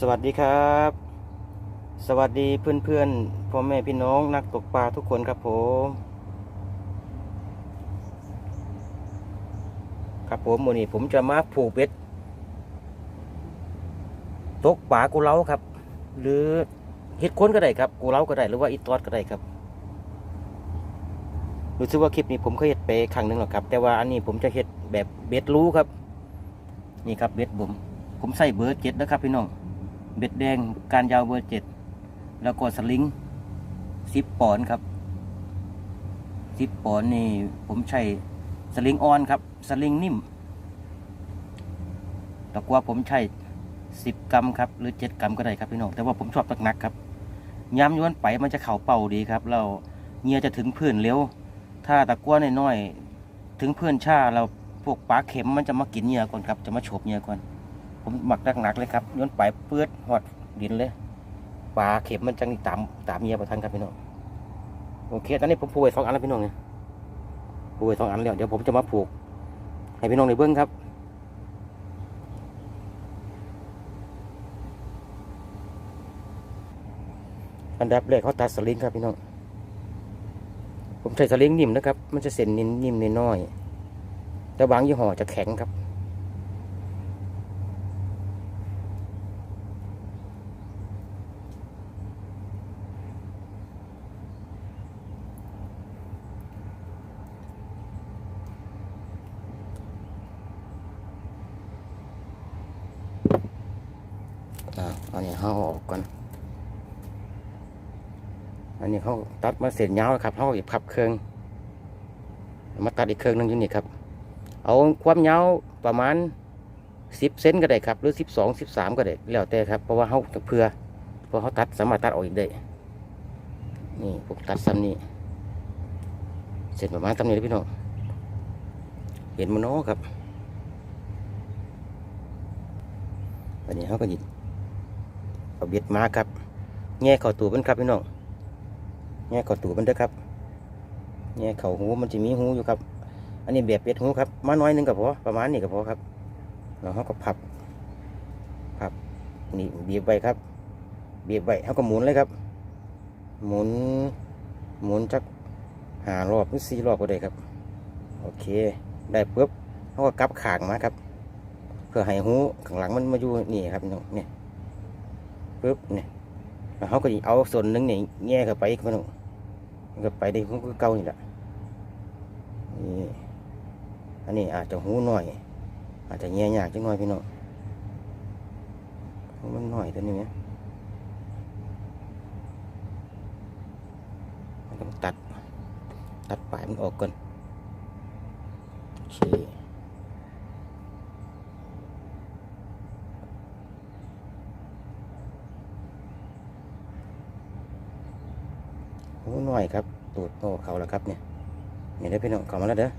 สวัสดีครับ สวัสดีเพื่อนเพื่อนพ่อแม่พี่น้องนักตกปลาทุกคนครับผม ครับผมวันนี้ผมจะมาผูกเบ็ดตกปลากูเล้าครับ หรือเห็ดค้นก็ได้ครับกูเล้าก็ได้หรือว่าอีตอดก็ได้ครับรู้สึกว่าคลิปนี้ผมเคยเห็ดไปครั้งหนึ่งหรอกครับ แต่ว่าอันนี้ผมจะเห็ดแบบเบ็ดรู้ครับ นี่ครับเบ็ดผมผมใส่เบอร์เจ็ดนะครับพี่น้อง เบ็ดแดงการยาวเบอร์เจ็ดแล้วก็สลิงสิบปอนครับสิบปอนนี่ผมใช้สลิงออนครับสลิงนิ่มตะกัวผมใช้สิบกรัมครับหรือเจ็ดกรัมก็ได้ครับพี่น้องแต่ว่าผมชอบตักหนักครับย้ำย้วนไปมันจะเข่าเป่าดีครับ เราเงียจะถึงพื้นเร็ว ถ้าตะกัวน้อยๆถึงพื้นช้าเราพวกปลาเข็มมันจะมากินเงื่อก่อนครับจะมาโฉบเงื่อก่อน ผมหมักหนักๆเลยครับย้อนไปเปื้อนหอดดินเลยปลาเข็มมันจังตามตามเมียประทันครับพี่น้องโอเคตอนนี้ผมผูกไว้สองอันแล้วพี่น้องเนี่ยผูกไว้สองอันแล้วเดี๋ยวผมจะมาผูก ให้พี่น้องในเบื้องครับอันดับแรกเขาตัดสลิงครับพี่น้องผมใช้สลิงนิ่มนะครับ มันจะเส้นนิ่มๆน้อยๆแต่บางยี่ห้อจะแข็งครับ อ่าอันนี้เขาออกก่อนอันนี้เขาตัดมาเสร็จยาวแล้วครับเขาอีกพับเครื่องมาตัดอีกเครื่องหนึงอยู่นี่ครับ เอาความยาวประมาณสิบเซนก็ได้ครับ หรือสิบสองสิบสามก็ได้แล้วแต่ครับเพราะว่าเขาเพื่อเพราะเขาตัดสามารถตัดออกอีกได้นี่ผมตัดซ้ำนี่เสร็จประมาณซ้ำนี้เลยพี่น้องเห็นมันนาะครับอันนี้เขาก็หยิบ เอาเบ็ดมาครับ แง่เข่าตูมันครับพี่น้อง แง่เข่าตูมันเด้อครับ แง่เข่าหูมันจะมีหูอยู่ครับ อันนี้แบบเบ็ดหูครับ มาน้อยหนึงก็พอประมาณนี้ก็พอครับแล้วเขาก็พับ พับ นี่เบียบไว้ครับ เบียบไว้เขาก็หมุนเลยครับ หมุน หมุนจักหารอบหรือสี่รอบก็ได้ครับ โอเค ได้ปุ๊บเขาก็กลับขางมาครับ เพื่อให้หูข้างหลังมันมาอยู่นี่ครับพี่น้องเนี่ย ปุ๊บเนี่ยเขาก็เอาส่วนหนึ่งเนี่ยแง่เข้าไปอีกมันมันก็ไปได้ขอเก่านี่แหละนี่อันนี้อาจจะหูหน่อย อาจจะแง่ยากจังหน่อยพี่น้องมันหน่อยตัวนี้ไหมมันต้องตัด ตัดปลายมันออกก่อนโอเค หูหน่อยครับตูดโตเขาแล้วครับเนี่ยนี่ได้พี่น้องเขามาแล้วเด้อ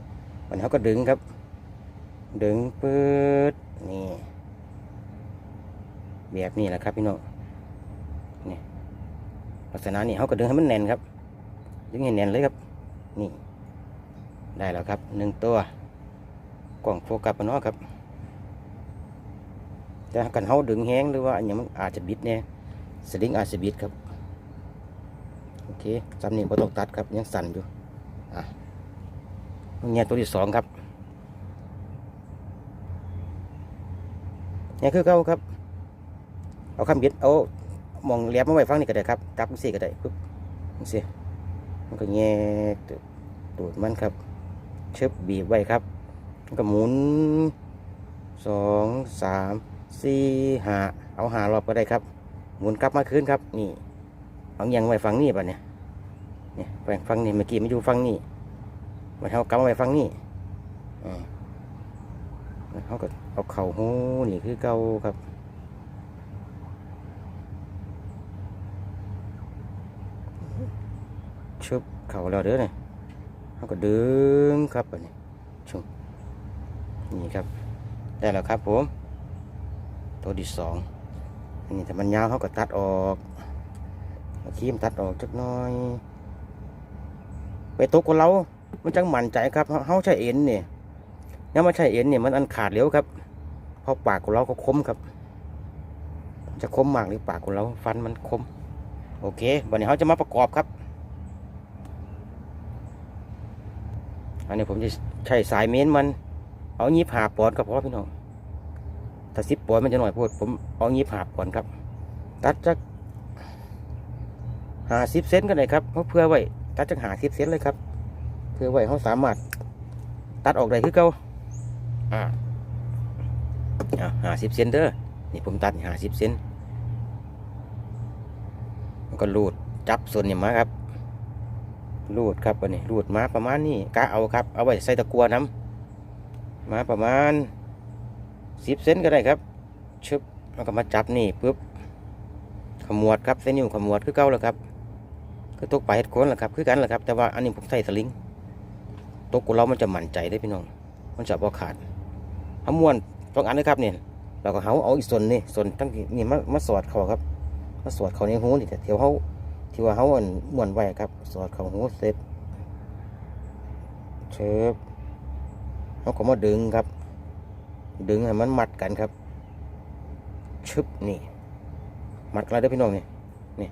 วันนี้เขาก็ดึงครับ ดึงปืดนี่แบบนี้แหละครับพี่น้องนี่ลักษณะนี้เขาก็ดึงให้มันแน่นครับดึงให้แน่นเลยครับ นี่ ได้แล้วครับหนึ่งตัวกล่องโฟกัสปะเนาะครับแต่กันเขาดึงแห้งหรือว่าอันนี้มันอาจจะบิดเนี่ยสลิงอาจจะบิดครับ โอเคจำนี่บ่ต้องตัดครับยังสั่นอยู่อะเนี่ยตัวที่สองครับเนี่ยคือเก้าครับ เอาคำบิดเอามองแหลมมาไว้ฟังนี่ก็ได้ครับจับมันสิก็ได้ปุ๊บมันสิมันก็แง่ตูดตูดมันครับ เชิบบีบไว้ครับมันก็หมุนสองสามสี่ห้าเอาหารอบก็ได้ครับ หมุนกลับมาคืนครับนี่ เอายังไว้ฟังนี่ป่ะเนี่ยเนี่ยไปฟังนี่เมื่อกี้ไม่อยู่ฟังนี่มาเขากำไว้ฟังนี่อ่าแล้วเขาก็เอาเข่าหูนี่คือเก่าครับชุบเข่าเราเด้อเนี่ยเขาก็ดึงครับอันนี้ชุบนี่ครับ ได้แล้วครับผม ตัวที่สองนนี้ถ้ามันยาวเขาก็ตัดออก เอาครีมตัดออกจักน้อย ไปตกกับเรา มันจังหมั่นใจครับเฮาใช้เอ็นเนี่ยถ้ามาใช้เอ็นเนี่ยมันอันขาดเร็วครับเพราะปากของเราก็คมครับ จะคมมากหรือปากของเราฟันมันคม โอเควันนี้เขาจะมาประกอบครับ อันนี้ผมจะใช้สายเมนมัน เอายี่ผ่าปอนด์ก็พอพี่น้องถ้าสิบปอนด์มันจะหน่อยพูดผมเอายี่ผ่าปอนด์ครับ ตัดจาก หาสิบเซนก็ได้ครับเพราะเพื่อไว้ตัดจากหาสิบเซนเลยครับ เพื่อไว้เขาสามารถตัดออกได้คือเก่าอ่าหาสิบเซนเด้อนี่ผมตัดหาสิบเซนมันก็รูดจับส่วนนี้มาครับรูดครับวันนี้รูดมาประมาณนี้กะเอาครับ เอาไว้ใส่ตะกัวน้ำมาประมาณสิบเซนก็ได้ครับชึบแล้วก็มาจับนี่ปุ๊บขมวดครับเส้นนิ้วขมวดคือเก่าแล้วครับ คือตกไปลาเห็ดโคนแหละครับคือกันแหละครับแต่ว่าอันนี้ผมใส่สลิงตกกูเรามันจะมั่นใจได้พี่น้อง มันจะบ่ขาดเอาม้วนต้องอันนะครับเนี่ยเราก็เขาเอาอีกส่วนนี่ส่วนทั้งนี่มามาสอดเขาครับมาสอดเขาในหูนี่แต่เที่ยวเขาที่ว่าเขาอันม้วนไว้ครับ สอดเขาหูเสร็จเชิบเขาก็มาดึงครับ ดึงให้มันมัดกันครับ ชึบนี่ มัดกันแล้วเด้พี่น้องนี่นี่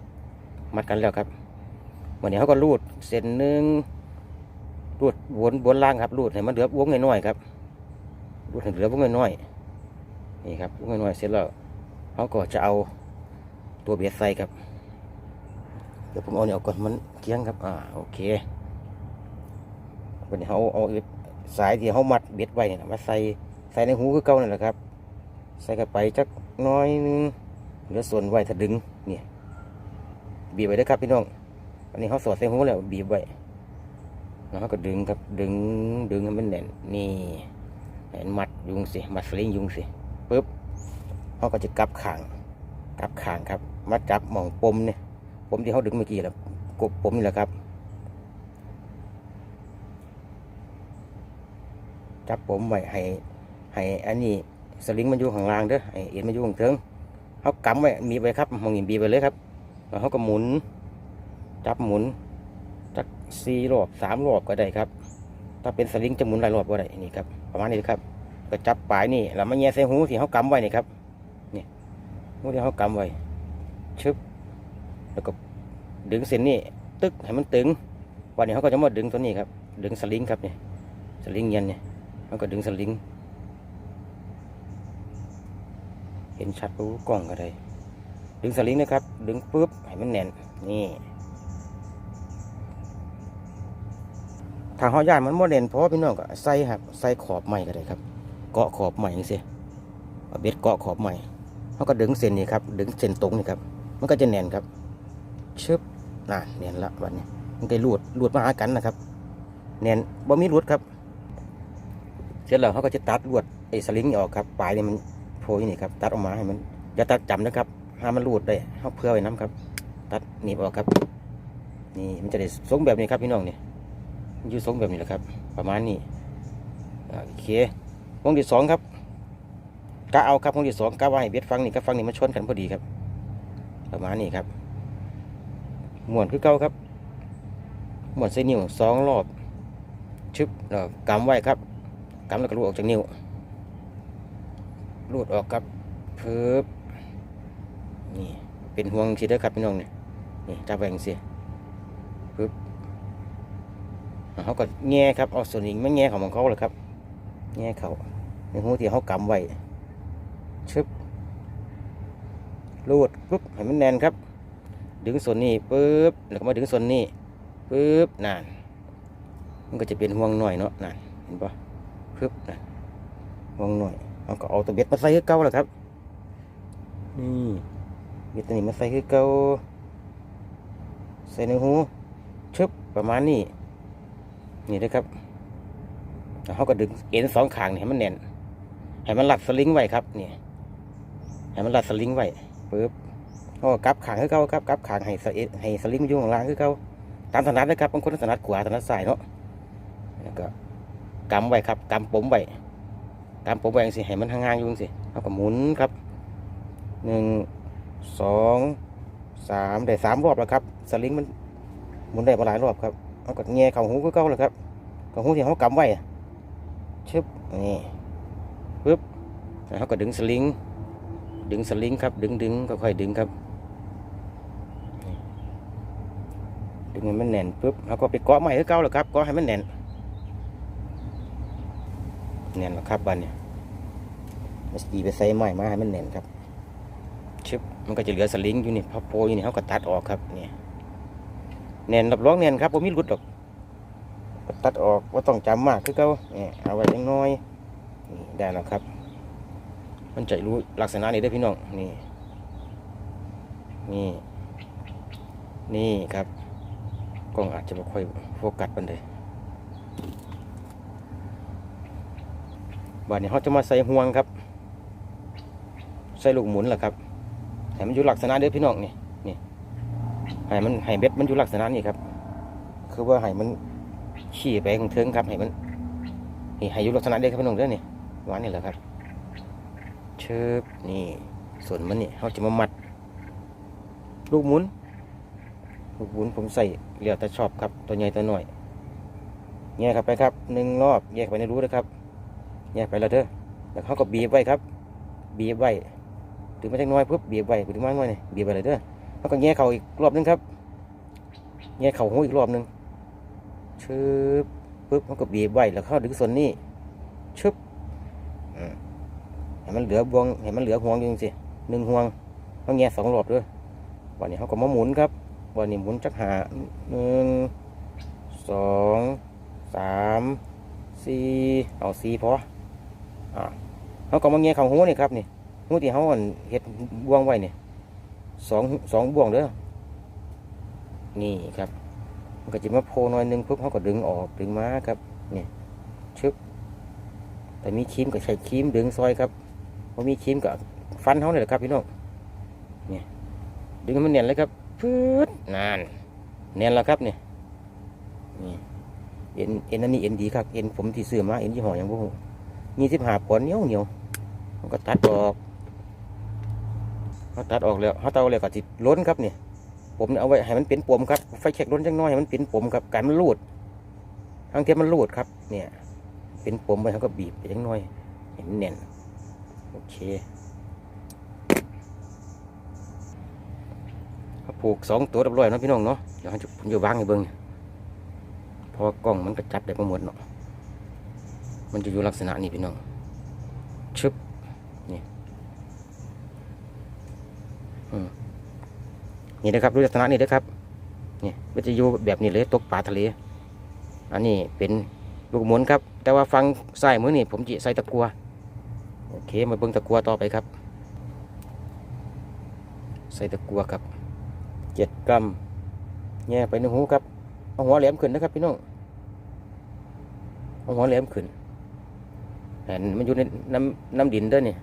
มัดกันแล้วครับ วันนี้เขาก็รูดเส้นหนึ่งรูดวนบนล่างครับรูดให้มันเหลือวงน้อยๆครับรูดให้เหลือวงน้อยๆนี่ครับวงน้อยๆเสร็จแล้วเขาก็จะเอาตัวเบียดใส่ครับเดี๋ยวผมเอาเนี่ยออกก่อนมันเคียงครับ อ่า โอเควันนี้เขาเอาสายที่เขามัดเบ็ดไว้เนี่ยมาใส่ใส่ในหูคือเก่านั่นแหละครับ ใส่กันไปจักน้อยนึงเหลือส่วนไว้ถ้าดึงเนี่ยบีบไว้เด้ครับพี่น้อง อันนี้เขาสอดใส่หูแล้วบีบไว้แล้วเขาก็ดึงครับดึงดึงให้มันแน่นนี่แน่นมัดยุงสิมัดสลิงยุงสิปุ๊บเขาก็จะกลับขางกลับขางครับมาจับหม่องปมเนี่ยปมที่เขาดึงเมื่อกี้แหละกบปมนี่แหละครับ จับผมไว้ให้ให้อันนี้สลิงมันอยู่ข้างล่างเด้อให้เอ็นมันอยู่ข้างเทิงเขากำไว้มีไว้ครับมองเห็นบีไปเลยครับแล้วเขาก็หมุน จับหมุนจักสี่รอบสามรอบก็ได้ครับ ถ้าเป็นสลิงจะหมุนหลายรอบก็ได้นี่ครับประมาณนี้ครับ ก็จับปลายนี่แล้วมาแย่ใส่หูที่เขากำไว้นี่ครับนี่หูที่เขากำไว้ชึบแล้วก็ดึงเส้นนี่ตึกให้มันตึง วันนี้เขาก็จะมาดึงตัวนี้ครับ ดึงสลิงครับเนี่ยสลิงเย็นนี่มันก็ดึงสลิงเห็นชัดปุ๊บกล้องก็ได้ ดึงสลิงนะครับ ดึงปุ๊บให้มันแน่นนี่ ถ้าเขาย่านมันโมเดนเพราะว่าพี่น้องก็ใส่ครับใส่ขอบใหม่ก็ได้ครับ เกาะขอบใหม่ยังสิเบ็ดเกาะขอบใหม่เขาก็ดึงเส้นนี่ครับดึงเส้นตรงนี่ครับ มันก็จะแน่นครับชึบน่ะแน่นละวันนี้มันก็รูดรูดมาหากันนะครับแน่นบ่มีรูดครับ เสร็จแล้วเขาก็จะตัดลวดไอ้สลิงนี่ออกครับปลายนี่มันโผล่อยู่นี่ครับตัดออกมาให้มันอย่าตัดจำนะครับห้ามมันรูดได้เขาเพื่อไว้น้ำครับ ตัดหนีบออกครับ นี่มันจะได้ทรงแบบนี้ครับพี่น้องนี่ อยู่ทรงแบบนี้แหละครับ ประมาณนี้โอเควงที่สองครับกะเอาครับวงที่สองกะว่าให้เบ็ดฟังนี่กับฟังนี่มันชนกันพอดีครับ ประมาณนี้ครับหมวนคือเก่าครับหมวนใส่นิ้วสองรอบชึบแล้วกำไว้ครับกำแล้วก็รูดออกจากนิ้วรูดออกครับเพิบนี่เป็นห่วงทีเด้อครับพี่น้องเนี่ยนี่จับแหวจั่งสิปึ๊บอ่า เขาก็แง่ครับเอาส่วนนี้ไม่แง่ของของเขาเลยครับ แง่เขาในหูที่เขากำไว้ชึบรูดปุ๊บให้มันแน่นครับ ดึงส่วนนี้ปุ๊บแล้วก็มาดึงส่วนนี้ปุ๊บนานมันก็จะเป็นห่วงหน่อยเนาะนานเห็นปะพึบนะวงหน่อยเอาก็เอาตัวเบ็ดมาใส่คือเก่าแหละครับ นี่เบ็ดตัวนี้มาใส่คือเก่าใส่ในหูชึบประมาณนี้ นี่นะครับเขาก็ดึงเอ็นสองข้างนี่ให้มันแน่นให้มันหลัดสลิงไว้ครับนี่ให้มันหลัดสลิงไว้ปึ๊บเขาก็กลับขางคือเก่าครับกลับขางให้สเอให้สลิงมันอยู่ข้างล่างคือเก่าตามถนัดนะครับบางคนถนัดขวาถนัดซ้ายเนาะแล้วก็กำไว้ครับกำปมไว้กำปมไว้จังสิให้มันห่างๆอยู่สิเอาก็หมุนครับหนึ่งสองสามได้สามรอบแล้วครับ สลิงมันหมุนได้มาหลายรอบครับ เอาก็แง่เข่าหูก็เก่าเลยครับเข่าหูที่เขากำไว้ชึบนี่ปึ๊บเขาก็ดึงสลิง ดึงสลิงครับ ดึงดึงก็ค่อยดึงครับ ดึงให้มันแน่นปุ๊บแล้วก็ไปเกาะใหม่คือเก่าแล้วครับเกาะให้มันแน่นแน่นแล้วครับบันเนี่ยมันสีไปใส่ไม้มาให้มันแน่นครับชึบมันก็จะเหลือสลิงอยู่นี่พับโพอยู่นี่เขาก็ตัดออกครับเนี่ย แน่นรับรองแน่นครับผมมีรุดหรอกตัดออกว่าต้องจำมากคือเก่าเนี่ยเอาไว้ยังน้อยนี่ได้แล้วครับ มันจะรู้ลักษณะนี้ได้พี่น้องนี่นี่นี่ครับกล้องอาจจะไม่ค่อยโฟกัสมันเลยบ้านนี้เขาจะมาใส่ห่วงครับ ใส่ลูกหมุนแหละครับให้มันอยู่ลักษณะเด้อพี่น้องนี่ ให้มันให้เบ็ดมันอยู่ลักษณะนี้ครับ คือว่าให้มันขี่ไปข้างเทิงครับให้มันนี่ให้อยู่ลักษณะเด้ครับพี่น้องเด้อนี่วานนี่แหละครับเชิบนี่ส่วนมันนี่เขาจะมามัด ลูกหมุน ลูกบุญผมใส่เหลี่ยวแต่ชอบครับตัวใหญ่ตัวหน้อยแยกครับไปครับหนึ่งรอบแยกไปในรู้นะครับแยกไปแล้วเด้อแล้วเขาก็บีบไว้ครับ บีบไว้ถึงมาจักน้อยปุ๊บบีบไว้ถึงมาหน่อยนี่บีบไปเลยเด้อ เขาก็แยกเข่าอีกรอบนึงครับแยกเข่าหูอีกรอบนึงชึบปุ๊บเขาก็บีบไว้แล้วเขาดึงส่วนนี้ชึบอืมให้มันเหลือบวงให้มันเหลือห่วงอยู่จังสิหนึ่งห่วงเขาแยกสองรอบด้อวันนี้เขาก็มาหมุนครับวันนี้หมุนจักหาหนึ่งสองสามสี่เอาสี่พออ่าเขาก็มาเงี้ยเข่าหูนี่ครับนี่หูที่เขาอั่นเห็ดบวงไว้เนี่ย สองสองบ่วงเด้อนี่ครับ มันก็จะมาโพน่อยหนึงปุ๊บเขาก็ดึงออกดึงมาครับนี่ชึบแต่มีครีมก็ใช้ครีมดึงซอยครับพอมีครีมก็ฟันเขาเลยแหละครับพี่น้องเนี่ยดึงมันเนียนเลยครับพืดนนานเนียนแล้วครับเนี่ยนี่เอ็นเอ็นอันนี้เอ็นดีครับเอ็นผมที่ซื้อมาเอ็นยี่ห้ออย่างพวกยี่สิบห้าปอนเหนียวเหนียวมันก็ตัดออก เขาตัดออกแล้วเขาเตาเลยก็ติดล้นครับเนี่ยผมเอาไว้ให้มันเป็นปมครับไฟเช็คล้นจังน้อยให้มันเป็นปมครับการมันรูดทางเทียมมันรูดครับ เนี่ย เป็นปมไปเขาก็บีบไปจังน้อย เห็นมันแน่นโอเคเขาผูกสองตัวเรียบร้อยนะพี่น้องเนาะเดี๋ยวจะผมจะวางให้เบิ้งพราะว่ากล้องมันก็จับได้ประมวลเนาะมันจะอยู่ลักษณะนี้พี่น้องชึบนี่อืม นี่นะครับดูลักษณะนี้นะครับนี่มันจะอยู่แบบนี้เลยตกปลาทะเล อันนี้เป็นลูกหมุนครับ แต่ว่าฟังซ้ายมือนี่ผมจะใส่ตะกัวโอเคมาเบิ้งตะกัวต่อไปครับ ใส่ตะกัวครับเจ็ดกรัมแง่ไปหนึ่งหูครับเอาหัวแหลมขึ้นนะครับพี่น้องเอาหัวแหลมขึ้นเห็นมันอยู่ในน้ำน้ำดินเด้อเนี่ย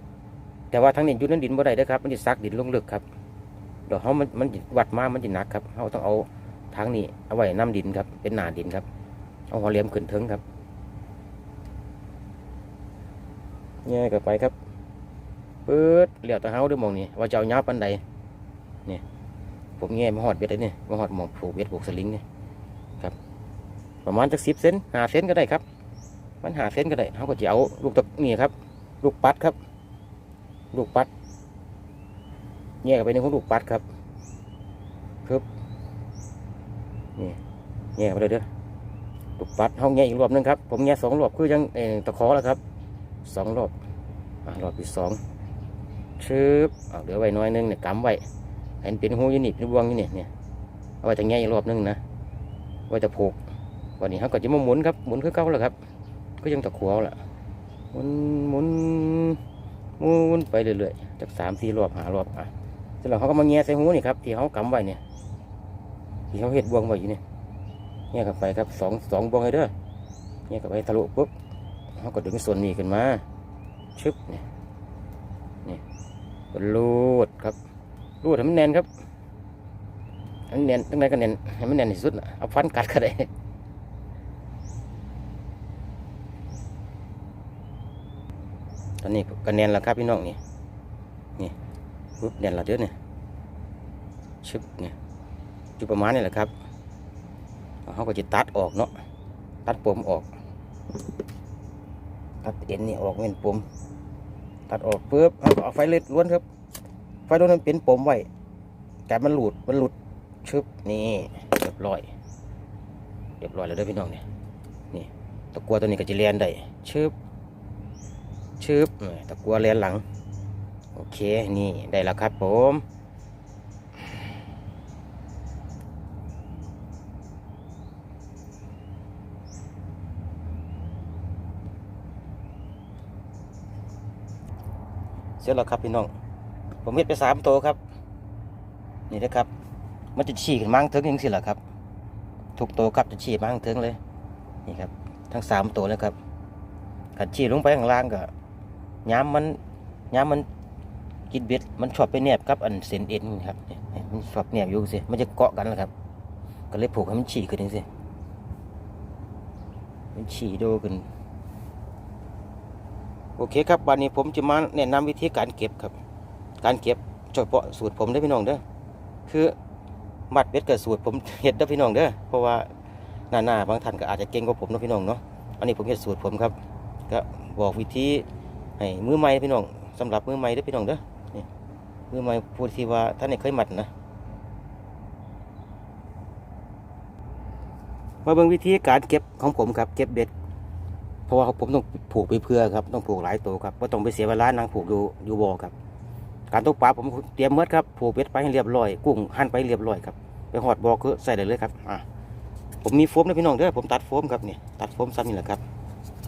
แต่ว่าทั้งนี้อยู่ในดินบ่ได้เด้อครับ มันจะซักดินลงลึกครับ ดี๋ยวเขามันมันวัดมากมันจะหนักครับเขาต้องเอาทางนี้เอาไว้น้ำดินครับ เป็นหนาดินครับ เอาหัวแหลมขึ้นเถิงครับง่ยกันไปครับปื๊ดเหลียวตะเฮาด้วยมองนี่ว่าจะเอายาวปันใดเนี่ยผมแง่มาหอดเบ็ดเลยนี่มาหอดหมองผูกเบ็ดผูกสลิงนี่ครับ ประมาณจักสิบเซนหาเซนก็ได้ครับ มันหาเซนก็ได้เขาก็จะเอาลูกตะนี่ครับ ลูกปัดครับ ลูกปัด แง่ไปในของลูกปัดครับครับนี่แง่ไปเลยเด้อลูกปัดเขาแง่อีกรอบนึงครับ ผมแง่สองรอบคือยังเออตะขอแล้วครับสองรอบอ่ารอบที่สองชืบเอาเหลือไว้น้อยนึงเนี่ยกำไว้เห็นเป็นหูยูนิตเป็นบวงยูนิตเนี่ยเอาไว้จะแง่อีกรอบนึงนะไว้จะผูกวันนี้เขาก็จะมาหมุนครับหมุนคือเก่าแล้วครับ ก็ยังตะขวแหละหมุนหมุนหมุนไปเรื่อยๆจากสามสี่รอบหารอบอะ เสร็จแล้วเขาก็มาแง่ใส่หูนี่ครับที่เขากำไว้เนี่ยที่เขาเห็ดบวงไว้อยู่เนี่ยแง่กันไปครับสองสองบวงเลยเด้อแง่กันไปทะลุปุ๊บเขาก็ดึงส่วนนี้ขึ้นมาชึบเนี่ยนี่ก็ลูดครับรูดให้มันแน่นครับให้มันแน่นตั้งไหนก็แน่นให้มันแน่นที่สุดน่ะเอาฟันกัดก็ได้ตอนนี้ก็แน่นแล้วครับพี่น้องนี่นี่ แน่นแล้วเด้อเนี่ยชึบเนี่ยอยู่ประมาณนี้แหละครับเขาก็จะตัดออกเนาะตัดปมออกตัดเอ็นนี่ออกเป็นปมตัดออกปุ๊บเขาก็เอาไฟเล็ดล้วนครับ ไฟโดนมันเป็นปมไว้แต่มันหลุดมันหลุดชึบนี่เรียบร้อยเรียบร้อยแล้วด้อพี่น้องเนี่ยนี่ตะกัวตัวนี้ก็จะเลียนได้ชึบชึบตะกัวเลียนหลัง โอเค นี่ได้แล้วครับผมเสร็จแล้วครับพี่น้อง ผมเฮ็ดไปสามตัวครับ นี่นะครับ มันจะฉีกขึ้นมาข้างถึงยังสิล่ะครับ ทุกตัวครับจะฉีกมาข้างถึงเลย นี่ครับ ทั้งสามตัวเลยครับขันฉีกลงไปข้างล่างก็ย้ำมันย้ำมัน กินเบ็ดมันชอบไปแนบกับอันเส้นเอ็นครับมันชอบแนบอยู่สิมันจะเกาะกันแหละครับ ก็เลยผูกให้มันฉีกขึ้นนี่สิมันฉีกโดขึ้นโอเคครับวันนี้ผมจะมาแนะนำวิธีการเก็บครับ การเก็บเฉพาะสูตรผมได้พี่น้องเด้อคือมัดเบ็ดกับสูตรผมเห็ดเด้พี่น้องเด้อเพราะว่าหน้าหน้าบางท่านก็อาจจะเก่งกว่าผมนะพี่น้องเนาะอันนี้ผมเห็ดสูตรผมครับ ก็บอกวิธีให้มือใหม่พี่น้องสำหรับมือใหม่เด้พี่น้องเด้อ นี่มือใหม่พูดที่ว่าท่านไม่เคยหมัดนะมาเบิ่งวิธีการเก็บของผมครับ เก็บเบ็ด เพราะว่าผมต้องผูกไปเพื่อครับ ต้องผูกหลายตัวครับว่าต้องไปเสียเวลานั่งผูกอยู่อยู่บ่อครับ การตกปลาผมเตรียมเมื่อครับ ผูกเบ็ดไปให้เรียบร้อย กุ้งหั่นไปเรียบร้อยครับ ไปหอดบ่อคือใส่ได้เลยครับ อะ ผมมีโฟมนะพี่น้องเด้อ ผมตัดโฟมครับเนี่ยตัดโฟมซ้ำนี่แหละครับ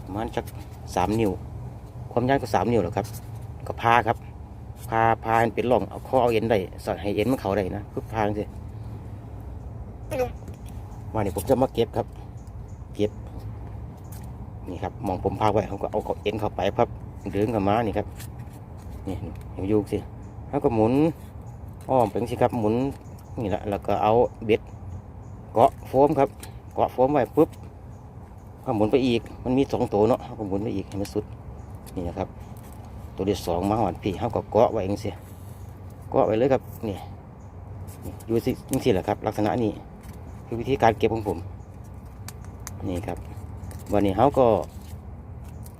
ประมาณจักสามนิ้ว ความยาวก็สามนิ้วแหละครับ ก็พาครับาพาให้เป็นร่องเอาข้อเอาเอ็นได้ใส่ให้เอ็นมันเขาได้นะคือพาสิมาเนี่ผมจะมาเก็บครับ เก็บ นี่ครับมองผมพาไว้เขาก็เอาเขาเอ็นเข้าไปครับดึงเข้ามานี่ครับนี่เห็นอยูสิแล้วก็หมุนอ้อมเป็นสิครับหมุนนี่แหละแล้วก็เอาเบ็ดเกาะโฟมครับ เกาะโฟมไว้ปุ๊บก็หมุนไปอีก มันมีสองตัวเนาะเขาก็หมุนไปอีกให้มันสุดนี่นะครับ ตัวที่สองมาหอนพี่เขาก็เกาะไว้เองสิเกาะไว้เลยครับนี่นี่อยู่สิจริงๆแหละครับ ลักษณะนี้คือวิธีการเก็บของผม นี่ครับ วันนี้เขาก็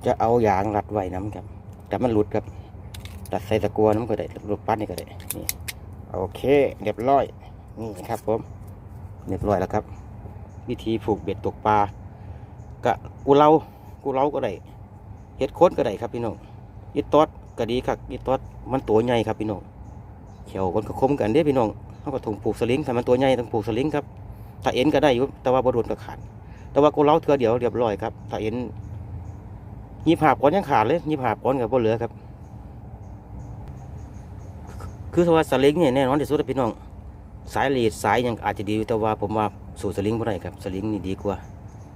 จะเอายางรัดไว้น้ำครับ แต่มันหลุดครับตัดใส่ตะกัวน้ำก็ได้ลูกปั้นนี่ก็ได้นี่โอเคเรียบร้อยนี่ครับผมเรียบร้อยแล้วครับ วิธีผูกเบ็ดตกปลากะกูเล่ากูเล่าก็ได้เฮ็ดโค้นก็ได้ครับพี่น้อง ยีตอดก็ดีครับยีตอดมันตัวใหญ่ครับพี่น้องเขียวมันก็คมกันเด้พี่น้องเขาก็ถงผูกสลิงถ้ามันตัวใหญ่ต้องผูกสลิงครับถ้าเอ็นก็ได้อยู่แต่ว่าบโดนก็ขาดแต่ว่ากูเล่าเทือเดียวเรียบร้อยครับถ้าเอ็นยี่หาบก้อนยังขาดเลยยี่หาบก้อนกับบ่เหลือครับ คือว่าสลิงเนี่ยแน่นอนที่สุดพี่น้องสายลีดสายยังอาจจะดีแต่ว่าผมว่าสู่สลิงไม่ได้ครับสลิงนี่ดีกว่า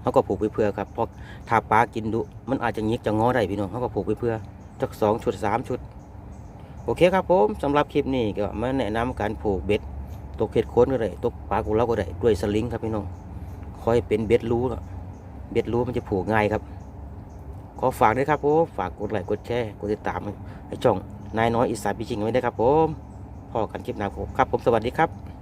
เขาก็ผูกไปเพื่อครับเพราะถ้าปลากินดุมันอาจจะยิกจะงอได้พี่น้องเขาก็ผูกไปเพื่อ จักสองชุดสามชุด โอเคครับผมสำหรับคลิปนี้ก็มาแนะนำการผูกเบ็ดตกเห็ดโคนก็ได้ตกปลากุเลาก็ได้ด้วยสลิงครับพี่น้องคอยเป็นเบ็ดรู้เบ็ดรู้มันจะผูกง่ายครับ ขอฝากด้วยครับผมฝากกดไลค์กดแชร์กดติดตามให้ช่องนายน้อยอีสานพิชิงไว้ด้วยครับผมพอกันคลิปหน้าครับผมสวัสดีครับ